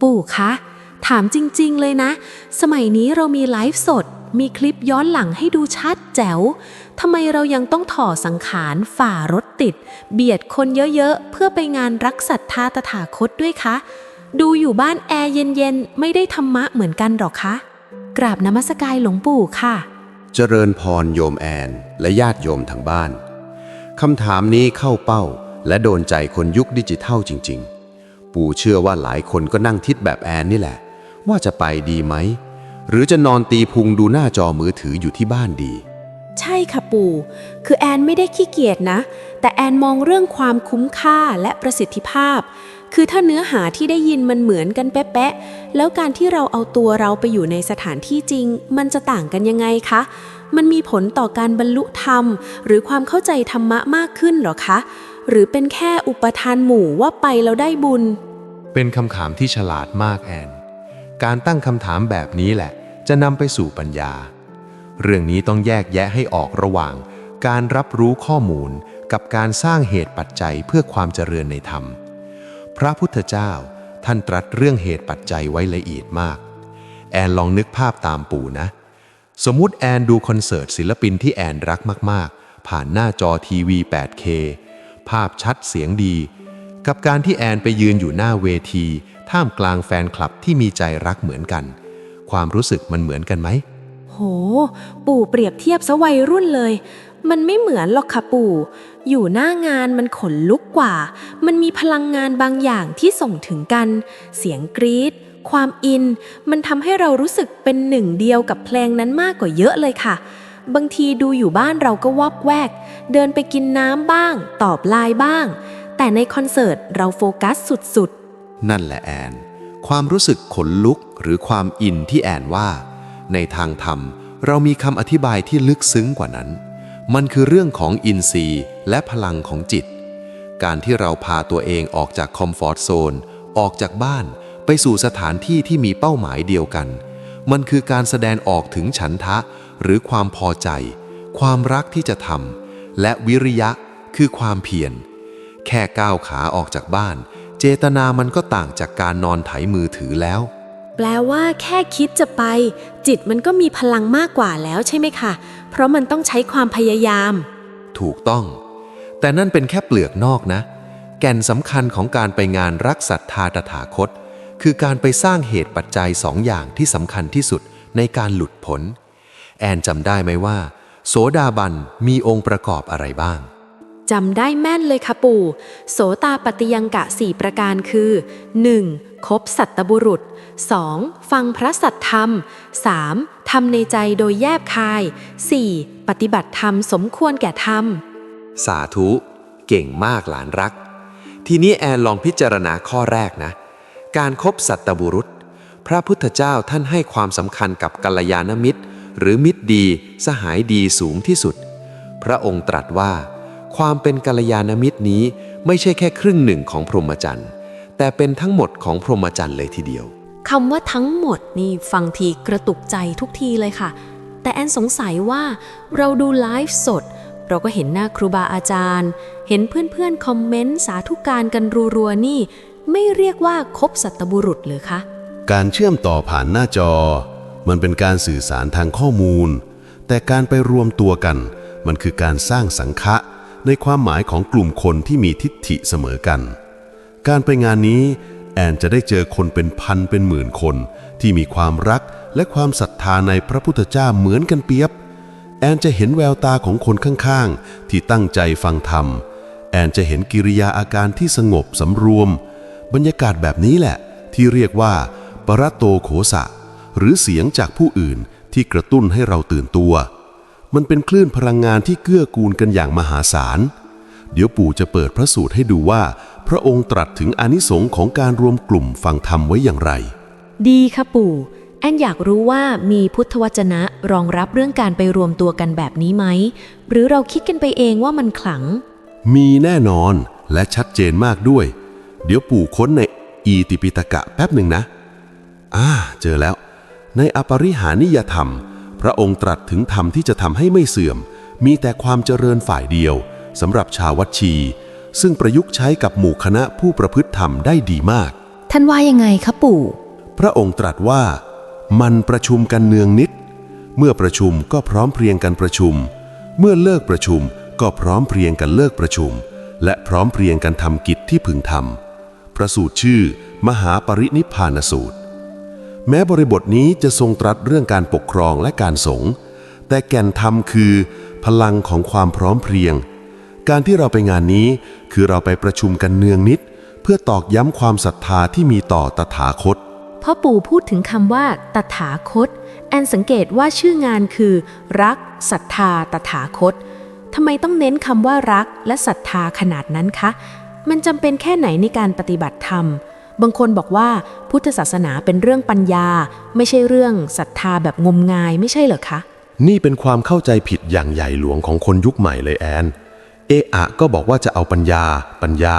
ปู่คะ ถามจริง ๆ เลยนะ สมัยนี้เรามีไลฟ์สด มีคลิปย้อนหลังให้ดูชัดแจ๋วทำไมเรายังต้องถ่อสังขารฝ่ารถติด เบียดคนเยอะ ๆ เพื่อไปงานรักศรัทธาตถาคตด้วยคะ ดูอยู่บ้านแอร์เย็น ๆ ไม่ได้ธรรมะเหมือนกันหรอคะ กราบนมัสการหลวงปู่ค่ะ เจริญพรโยมแอน และญาติโยมทางบ้านคำถามนี้เข้าเป้า และโดนใจคนยุคดิจิทัลจริง ๆ ปู่เชื่อว่าหลายคนก็นั่งทิดแบบแอนนี่แหละ ว่าจะไปดีไหม หรือจะนอนตีพุงดูหน้าจอมือถืออยู่ที่บ้านดี ใช่ค่ะปู่ คือแอนไม่ได้ขี้เกียจนะ แต่แอนมองเรื่องความคุ้มค่าและประสิทธิภาพ คือถ้าเนื้อหาที่ได้ยินมันเหมือนกันเป๊ะๆแล้วการที่เราเอาตัวเราไปอยู่ในสถานที่จริง มันจะต่างกันยังไงคะมันมีผลต่อการบรรลุธรรม หรือความเข้าใจธรรมะมากขึ้นหรอคะ หรือเป็นแค่อุปทานหมู่ว่าไปแล้วได้บุญ เป็นคำถามที่ฉลาดมากแอน การตั้งคำถามแบบนี้แหละ จะนำไปสู่ปัญญา เรื่องนี้ต้องแยกแยะให้ออกระหว่าง การรับรู้ข้อมูลกับการสร้างเหตุปัจจัยเพื่อความเจริญในธรรม พระพุทธเจ้าท่านตรัสเรื่องเหตุปัจจัยไว้ละเอียดมาก แอนลองนึกภาพตามปู่นะ สมมุติแอนดูคอนเสิร์ตศิลปินที่แอนรักมาก ๆ ผ่านหน้าจอทีวี 8K ภาพชัดเสียงดี กับการที่แอนไปยืนอยู่หน้าเวที ท่ามกลางแฟนคลับที่มีใจรักเหมือนกัน ความรู้สึกมันเหมือนกันไหม โห ปู่เปรียบเทียบซะวัยรุ่นเลย มันไม่เหมือนหรอกค่ะปู่ อยู่หน้างานมันขนลุกกว่า มันมีพลังงานบางอย่างที่ส่งถึงกัน เสียงกรี๊ดความอิน มันทำให้เรารู้สึกเป็นหนึ่งเดียวกับเพลงนั้นมากกว่าเยอะเลยค่ะ บางทีดูอยู่บ้านเราก็วอกแวก เดินไปกินน้ำบ้าง ตอบไลน์บ้าง แต่ในคอนเสิร์ตเราโฟกัสสุดๆ นั่นแหละแอน ความรู้สึกขนลุกหรือความอินที่แอนว่า ในทางธรรม เรามีคำอธิบายที่ลึกซึ้งกว่านั้น มันคือเรื่องของอินทรีย์และพลังของจิต การที่เราพาตัวเองออกจากคอมฟอร์ทโซนออกจากบ้านไปสู่สถานที่ที่มีเป้าหมายเดียวกัน มันคือการแสดงออกถึงฉันทะ หรือความพอใจ ความรักที่จะทำและวิริยะคือความเพียร แค่ก้าวขาออกจากบ้าน เจตนามันก็ต่างจากการนอนไถมือถือแล้ว แปลว่าแค่คิดจะไป จิตมันก็มีพลังมากกว่าแล้วใช่ไหมคะ เพราะมันต้องใช้ความพยายาม ถูกต้อง แต่นั่นเป็นแค่เปลือกนอกนะ แก่นสำคัญของการไปงานรักศรัทธาตถาคต คือการไปสร้างเหตุปัจจัยสองอย่างที่สำคัญที่สุดในการหลุดพ้น แอนจำได้ไหมว่า โสดาบันมีองค์ประกอบอะไรบ้าง จำได้แม่นเลยค่ะปู่ โสตาปฏิยังกะสี่ประการคือ 1. คบสัตบุรุษ 2. ฟังพระสัตธรรม 3. ทำในใจโดยแยบคาย 4. ปฏิบัติธรรมสมควรแก่ธรรม สาธุ เก่งมากหลานรัก ทีนี้แอนลองพิจารณาข้อแรกนะ การครบสัตบุรุษ พระพุทธเจ้าท่านให้ความสำคัญกับกัลยาณมิตร หรือมิตรดีสหายดีสูงที่สุด พระองค์ตรัสว่า ความเป็นกัลยาณมิตรนี้ไม่ใช่แค่ครึ่งหนึ่งของพรหมจรรย์แต่เป็นทั้งหมดของพรหมจรรย์เลยทีเดียวคำว่าทั้งหมดนี่ฟังทีกระตุกใจทุกทีเลยค่ะ แต่แอนสงสัยว่าเราดูไลฟ์สด เราก็เห็นหน้าครูบาอาจารย์ เห็นเพื่อนๆ คอมเมนต์ สาธุการกันรัวๆ นี่ ไม่เรียกว่าคบสัตบุรุษหรือคะ การเชื่อมต่อผ่านหน้าจอ มันเป็นการสื่อสารทางข้อมูล แต่การไปรวมตัวกัน มันคือการสร้างสังฆะในความหมายของกลุ่มคนที่มีทิฏฐิเสมอกัน การไปงานนี้ แอนจะได้เจอคนเป็นพันเป็นหมื่นคน ที่มีความรักและความศรัทธาในพระพุทธเจ้าเหมือนกันเปียบ แอนจะเห็นแววตาของคนข้างๆ ที่ตั้งใจฟังธรรม แอนจะเห็นกิริยาอาการที่สงบสำรวม บรรยากาศแบบนี้แหละ ที่เรียกว่า ปรตโตโขสะ หรือเสียงจากผู้อื่นที่กระตุ้นให้เราตื่นตัว มันเป็นคลื่นพลังงานที่เกื้อกูลกันอย่างมหาศาล เดี๋ยวปู่จะเปิดพระสูตรให้ดูว่า พระองค์ตรัสถึงอานิสงค์ของการรวมกลุ่มฟังธรรมไว้อย่างไร ดีค่ะปู่แอนอยากรู้ว่ามีพุทธวจนะรองรับเรื่องการไปรวมตัวกันแบบนี้ไหม หรือเราคิดกันไปเองว่ามันขลัง มีแน่นอนและชัดเจนมากด้วย เดี๋ยวปู่ค้นในอีติปิตกะแป๊บหนึ่งนะ อ่า เจอแล้ว ในอปริหานิยธรรม พระองค์ตรัสถึงธรรมที่จะทำให้ไม่เสื่อม มีแต่ความเจริญฝ่ายเดียวสำหรับชาววัดชี ซึ่งประยุกต์ใช้กับหมู่คณะผู้ประพฤติธรรมได้ดีมาก ท่านว่ายังไงคะปู่ พระองค์ตรัสว่า มันประชุมกันเนืองนิด เมื่อประชุมก็พร้อมเพรียงกันประชุม เมื่อเลิกประชุมก็พร้อมเพรียงกันเลิกประชุม และพร้อมเพรียงกันทำกิจที่พึงทำพระสูตรชื่อ มหาปรินิพพานสูตร แม้บริบทนี้จะทรงตรัสเรื่องการปกครองและการสงฆ์แต่แก่นธรรมคือ พลังของความพร้อมเพรียง การที่เราไปงานนี้คือเราไปประชุมกันเนืองนิด เพื่อตอกย้ำความศรัทธาที่มีต่อตถาคตพ่อปู่พูดถึงคำว่า ตถาคต แอนสังเกตว่าชื่องานคือ รักศรัทธาตถาคตทำไมต้องเน้นคำว่ารักและศรัทธาขนาดนั้นคะ มันจำเป็นแค่ไหนในการปฏิบัติธรรม บางคนบอกว่าพุทธศาสนาเป็นเรื่องปัญญา ไม่ใช่เรื่องศรัทธาแบบงมงายไม่ใช่เหรอคะ นี่เป็นความเข้าใจผิดอย่างใหญ่หลวงของคนยุคใหม่เลยแอน เอะอะก็บอกว่าจะเอาปัญญา ปัญญา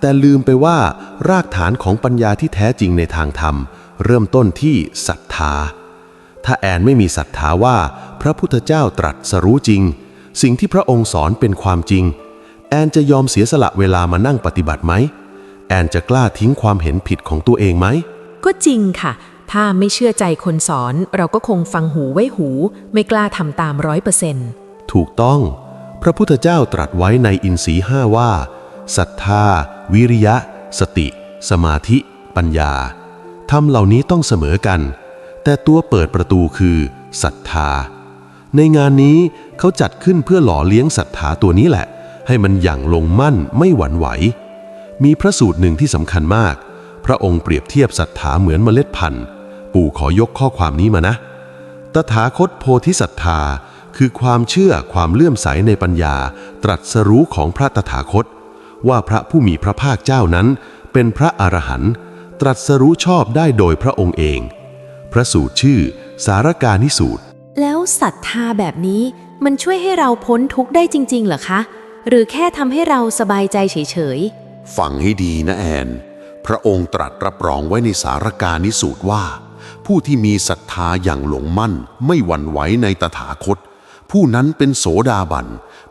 แต่ลืมไปว่ารากฐานของปัญญาที่แท้จริงในทางธรรม เริ่มต้นที่ศรัทธา ถ้าแอนไม่มีศรัทธาว่าพระพุทธเจ้าตรัสรู้จริง สิ่งที่พระองค์สอนเป็นความจริง แอนจะยอมเสียสละเวลามานั่งปฏิบัติไหม แอนจะกล้าทิ้งความเห็นผิดของตัวเองไหม ก็จริงค่ะ ถ้าไม่เชื่อใจคนสอน เราก็คงฟังหูไว้หู ไม่กล้าทำตามร้อยเปอร์เซ็นต์ถูกต้อง พระพุทธเจ้าตรัสไว้ในอินทรีห้าว่าศรัทธา วิริยะ สติ สมาธิ ปัญญาธรรมเหล่านี้ต้องเสมอกัน แต่ตัวเปิดประตูคือศรัทธา ในงานนี้เขาจัดขึ้นเพื่อหล่อเลี้ยงศรัทธาตัวนี้แหละ ให้มันหยั่งลงมั่นไม่หวั่นไหว มีพระสูตรหนึ่งที่สำคัญมาก พระองค์เปรียบเทียบศรัทธาเหมือนเมล็ดพันธุ์ ปู่ขอยกข้อความนี้มานะ ตถาคตโพธิศรัทธา คือความเชื่อความเลื่อมใสในปัญญา ตรัสรู้ของพระตถาคต ว่าพระผู้มีพระภาคเจ้านั้น เป็นพระอรหันต์ตรัสรู้ชอบได้โดยพระองค์เอง พระสูตรชื่อ สารกานิสูตร แล้วศรัทธาแบบนี้มันช่วยให้เราพ้นทุกข์ได้จริง ๆ เหรอคะ หรือแค่ทำให้เราสบายใจเฉย ฟังให้ดีนะแอน พระองค์ตรัสรับรองไว้ในสารกานิสูตรว่า ผู้ที่มีศรัทธาอย่างหลงมั่น ไม่หวั่นไหวในตถาคต ผู้นั้นเป็นโสดาบัน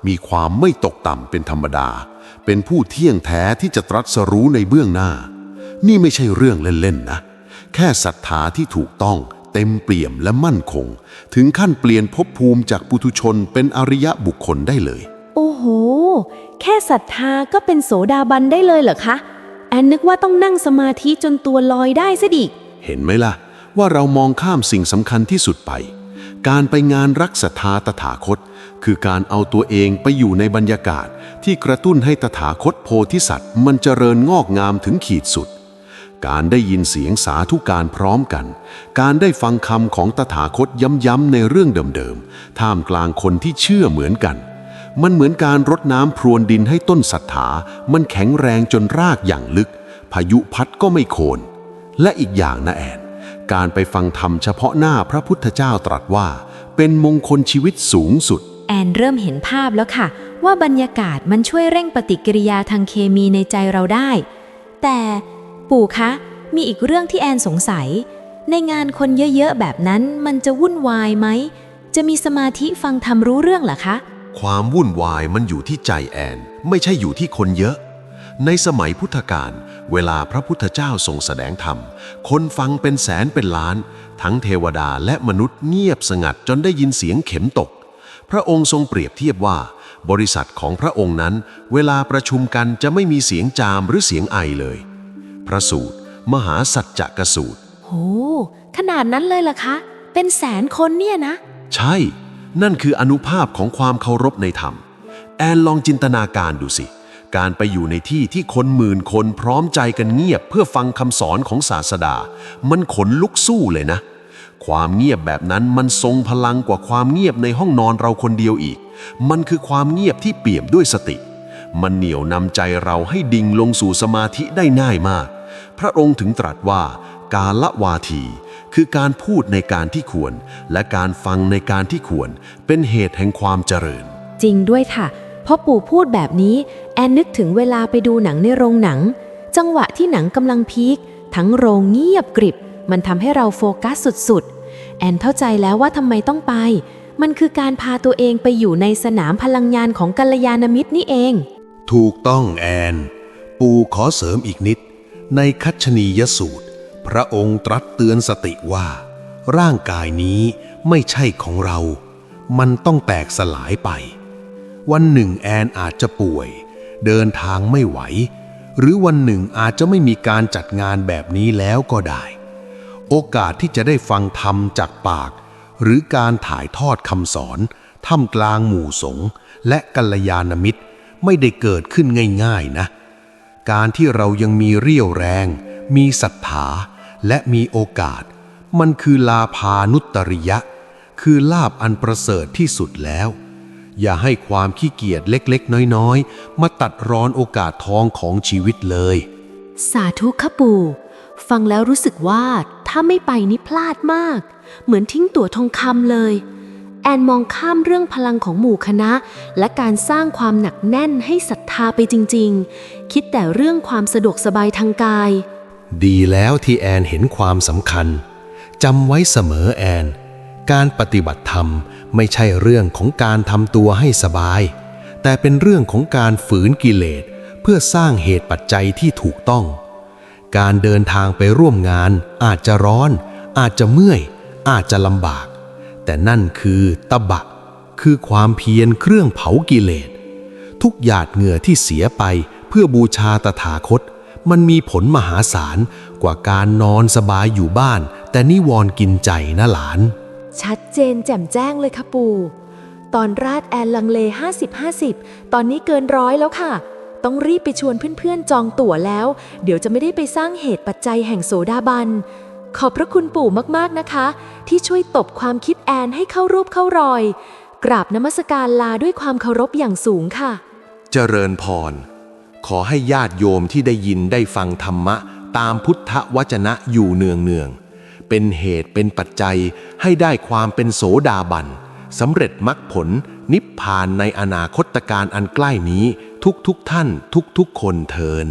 มีความไม่ตกต่ำเป็นธรรมดา เป็นผู้เที่ยงแท้ที่จะตรัสรู้ในเบื้องหน้า นี่ไม่ใช่เรื่องเล่นๆนะ แค่ศรัทธาที่ถูกต้องเต็มเปี่ยมและมั่นคง ถึงขั้นเปลี่ยนภพภูมิจากปุถุชนเป็นอริยะบุคคลได้เลย โอ้โหแค่ศรัทธาก็เป็นโสดาบันได้เลยเหรอคะ แอนนึกว่าต้องนั่งสมาธิจนตัวลอยได้ซะดิเห็นไหมล่ะ ว่าเรามองข้ามสิ่งสำคัญที่สุดไป การไปงานรักศรัทธาตถาคต คือการเอาตัวเองไปอยู่ในบรรยากาศ ที่กระตุ้นให้ตถาคตโพธิสัตว์ มันเจริญงอกงามถึงขีดสุด การได้ยินเสียงสาธุการพร้อมกัน การได้ฟังคำของตถาคตย้ำๆในเรื่องเดิมๆท่ามกลางคนที่เชื่อเหมือนกัน มันเหมือนการรดน้ำพรวนดินให้ต้นศรัทธา มันแข็งแรงจนรากอย่างลึก พายุพัดก็ไม่โคน และอีกอย่างนะแอน การไปฟังธรรมเฉพาะหน้าพระพุทธเจ้าตรัสว่า เป็นมงคลชีวิตสูงสุด แอนเริ่มเห็นภาพแล้วค่ะ ว่าบรรยากาศมันช่วยเร่งปฏิกิริยาทางเคมีในใจเราได้ แต่ปู่คะ มีอีกเรื่องที่แอนสงสัย ในงานคนเยอะๆแบบนั้นมันจะวุ่นวายไหมจะมีสมาธิฟังธรรมรู้เรื่องหรอคะ ความวุ่นวายมันอยู่ที่ใจแอน ไม่ใช่อยู่ที่คนเยอะ ในสมัยพุทธกาลเวลาพระพุทธเจ้าทรงแสดงธรรม คนฟังเป็นแสนเป็นล้าน ทั้งเทวดาและมนุษย์เงียบสงัดจนได้ยินเสียงเข็มตก พระองค์ทรงเปรียบเทียบว่า บริษัทของพระองค์นั้น เวลาประชุมกันจะไม่มีเสียงจามหรือเสียงไอเลย พระสูตร มหาสัจจกสูตรโหขนาดนั้นเลยล่ะคะ เป็นแสนคนเนี่ยนะ ใช่ นั่นคืออนุภาพของความเคารพในธรรม แอนลองจินตนาการดูสิ การไปอยู่ในที่ที่คนหมื่นคนพร้อมใจกันเงียบเพื่อฟังคำสอนของศาสดา มันขนลุกสู้เลยนะ ความเงียบแบบนั้นมันทรงพลังกว่าความเงียบในห้องนอนเราคนเดียวอีก มันคือความเงียบที่เปี่ยมด้วยสติ มันเหนี่ยวนำใจเราให้ดิ่งลงสู่สมาธิได้ง่ายมาก พระองค์ถึงตรัสว่า กาละวาที คือการพูดในการที่ควร และการฟังในการที่ควร เป็นเหตุแห่งความเจริญ จริงด้วยค่ะพอปู่พูดแบบนี้ แอนนึกถึงเวลาไปดูหนังในโรงหนัง จังหวะที่หนังกำลังพีคทั้งโรงเงียบกริบ มันทำให้เราโฟกัสสุดๆ แอนเข้าใจแล้วว่าทำไมต้องไป มันคือการพาตัวเองไปอยู่ในสนามพลังงานของกัลยาณมิตรนี่เอง ถูกต้องแอน ปู่ขอเสริมอีกนิด ในคัชนียสูตร พระองค์ตรัสเตือนสติว่า ร่างกายนี้ไม่ใช่ของเรา มันต้องแตกสลายไป วันหนึ่งแอนอาจจะป่วย เดินทางไม่ไหว หรือวันหนึ่งอาจจะไม่มีการจัดงานแบบนี้แล้วก็ได้ โอกาสที่จะได้ฟังธรรมจากปาก หรือการถ่ายทอดคำสอนท่ามกลางหมู่สงฆ์และกัลยาณมิตรไม่ได้เกิดขึ้นง่าย ๆนะ การที่เรายังมีเรี่ยวแรง มีศรัทธา และมีโอกาส มันคือลาภานุตริยะ คือลาบอันประเสริฐที่สุดแล้ว อย่าให้ความขี้เกียจเล็กๆ น้อยๆ มาตัดรอนโอกาสทองของชีวิตเลย สาธุค่ะปู่ ฟังแล้วรู้สึกว่าถ้าไม่ไปนี่พลาดมาก เหมือนทิ้งตั๋วทองคำเลย แอนมองข้ามเรื่องพลังของหมู่คณะ และการสร้างความหนักแน่นให้ศรัทธาไปจริง ๆ คิดแต่เรื่องความสะดวกสบายทางกาย ดีแล้วที่แอนเห็นความสำคัญจำไว้เสมอแอน การปฏิบัติธรรมไม่ใช่เรื่องของการทำตัวให้สบาย แต่เป็นเรื่องของการฝืนกิเลสเพื่อสร้างเหตุปัจจัยที่ถูกต้อง การเดินทางไปร่วมงาน อาจจะร้อน อาจจะเมื่อย อาจจะลำบาก แต่นั่นคือตบะ คือความเพียรเครื่องเผากิเลส ทุกหยาดเหงื่อที่เสียไปเพื่อบูชาตถาคต มันมีผลมหาศาลกว่าการนอนสบายอยู่บ้าน แต่นิวรณ์กินใจนะหลาน ชัดเจนแจ่มแจ้งเลยค่ะปู่ ตอนราดแอนลังเล 50-50 ตอนนี้เกินร้อยแล้วค่ะ ต้องรีบไปชวนเพื่อนๆจองตั๋วแล้ว เดี๋ยวจะไม่ได้ไปสร้างเหตุปัจจัยแห่งโสดาบัน ขอบพระคุณปู่มากๆนะคะ ที่ช่วยตบความคิดแอนให้เข้ารูปเข้ารอย กราบนมัสการลาด้วยความเคารพอย่างสูงค่ะ เจริญพร ขอให้ญาติโยมที่ได้ยินได้ฟังธรรมะ ตามพุทธวจนะอยู่เนืองเนืองๆเป็นเหตุเป็นปัจจัยให้ได้ความเป็นโสดาบันสำเร็จมรรคผลนิพพานในอนาคตการอันใกล้นี้ทุกทุกๆท่านทุกทุกๆคนเทิน